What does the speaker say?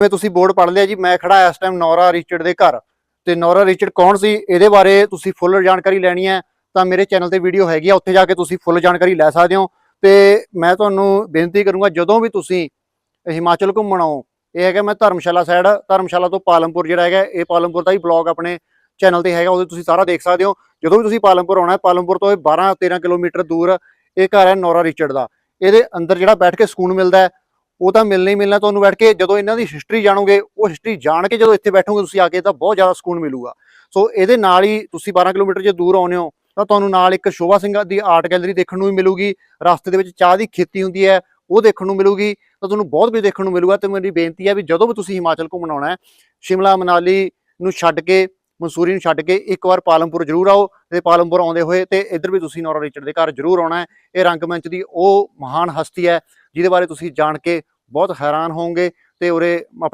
ਜਿਵੇਂ ਤੁਸੀਂ ਬੋਰਡ ਪੜ੍ਹ ਲਿਆ ਜੀ, ਮੈਂ ਖੜਾ ਇਸ ਟਾਈਮ ਨੌਰਾ ਰਿਚਰਡ ਦੇ ਘਰ। ਤੇ ਨੌਰਾ ਰਿਚਰਡ ਕੌਣ ਸੀ? ਇਹਦੇ ਬਾਰੇ ਤੁਸੀਂ ਫੁੱਲ ਜਾਣਕਾਰੀ ਲੈਣੀ ਹੈ, ਤਾਂ ਮੇਰੇ ਚੈਨਲ ਤੇ ਵੀਡੀਓ ਹੈਗੀ ਆ, ਉੱਥੇ ਜਾ ਕੇ ਤੁਸੀਂ ਫੁੱਲ ਜਾਣਕਾਰੀ ਲੈ ਸਕਦੇ ਹੋ। ਤੇ ਮੈਂ ਤੁਹਾਨੂੰ ਬੇਨਤੀ ਕਰੂੰਗਾ, ਜਦੋਂ ਵੀ ਤੁਸੀਂ ਹਿਮਾਚਲ ਘੁੰਮਣ ਆਓ, ਇਹ ਹੈਗਾ ਮੈਂ ਧਰਮਸ਼ਾਲਾ ਸਾਈਡ ਧਰਮਸ਼ਾਲਾ ਤੋਂ ਪਾਲਮਪੁਰ ਜਿਹੜਾ ਹੈਗਾ, ਇਹ ਪਾਲਮਪੁਰ ਦਾ ਹੀ ਬਲੌਗ ਆਪਣੇ ਚੈਨਲ ਤੇ ਹੈਗਾ, ਉਹਦੇ ਤੁਸੀਂ ਸਾਰਾ ਦੇਖ ਸਕਦੇ ਹੋ। ਜਦੋਂ ਵੀ ਤੁਸੀਂ ਪਾਲਮਪੁਰ ਆਉਣਾ ਹੈ, ਪਾਲਮਪੁਰ ਤੋਂ ਇਹ 12 13 ਕਿਲੋਮੀਟਰ ਦੂਰ ਇਹ ਘਰ ਹੈ ਨੌਰਾ ਰਿਚਰਡ ਦਾ। ਇਹਦੇ ਅੰਦਰ ਜਿਹੜਾ ਬੈਠ ਕੇ ਸਕੂਨ ਮਿਲਦਾ ਹੈ ਉਹ ਤਾਂ ਮਿਲਣਾ ਹੀ ਮਿਲਣਾ ਤੁਹਾਨੂੰ ਬੈਠ ਕੇ, ਜਦੋਂ ਇਹਨਾਂ ਦੀ ਹਿਸਟਰੀ ਜਾਣੋਗੇ, ਉਹ ਹਿਸਟਰੀ ਜਾਣ ਕੇ ਜਦੋਂ ਇੱਥੇ ਬੈਠੋਗੇ ਤੁਸੀਂ ਆ ਕੇ ਤਾਂ ਬਹੁਤ ਜ਼ਿਆਦਾ ਸਕੂਨ ਮਿਲੂਗਾ। ਸੋ ਇਹਦੇ ਨਾਲ ਹੀ ਤੁਸੀਂ 12 ਕਿਲੋਮੀਟਰ ਜੇ ਦੂਰ ਆਉਂਦੇ ਹੋ, ਤਾਂ ਤੁਹਾਨੂੰ ਨਾਲ ਇੱਕ ਸ਼ੋਭਾ ਸਿੰਘ ਦੀ ਆਰਟ ਗੈਲਰੀ ਦੇਖਣ ਨੂੰ ਵੀ ਮਿਲੂਗੀ। ਰਸਤੇ ਦੇ ਵਿੱਚ ਚਾਹ ਦੀ ਖੇਤੀ ਹੁੰਦੀ ਹੈ, ਉਹ ਦੇਖਣ ਨੂੰ ਮਿਲੂਗੀ। ਤਾਂ ਤੁਹਾਨੂੰ ਬਹੁਤ ਵੀ ਦੇਖਣ ਨੂੰ ਮਿਲੂਗਾ ਤੇ ਮੇਰੀ ਬੇਨਤੀ ਹੈ ਵੀ ਜਦੋਂ ਵੀ ਤੁਸੀਂ ਹਿਮਾਚਲ ਘੁੰਮਣ ਆਉਣਾ ਹੈ, ਸ਼ਿਮਲਾ ਮਨਾਲੀ ਨੂੰ ਛੱਡ ਕੇ, ਮਨਸੂਰੀ ਨੂੰ ਛੱਡ ਕੇ ਇੱਕ ਵਾਰ ਪਾਲਮਪੁਰ ਜ਼ਰੂਰ ਆਓ ਤੇ ਪਾਲਮਪੁਰ ਆਉਂਦੇ ਹੋਏ ਤੇ ਇੱਧਰ ਵੀ ਤੁਸੀਂ ਨੌਰਾ ਰਿਚਰਡ ਦੇ ਘਰ ਜ਼ਰੂਰ ਆਉਣਾ ਹੈ। ਇਹ ਰੰਗਮੰਚ ਦੀ ਉਹ ਮਹਾਨ ਹਸਤੀ ਹੈ, ਜਿਹਦੇ ਬਾਰੇ ਤੁਸੀਂ ਜਾਣ ਕੇ ਬਹੁਤ ਹੈਰਾਨ ਹੋਵੋਗੇ ਤੇ ਉਰੇ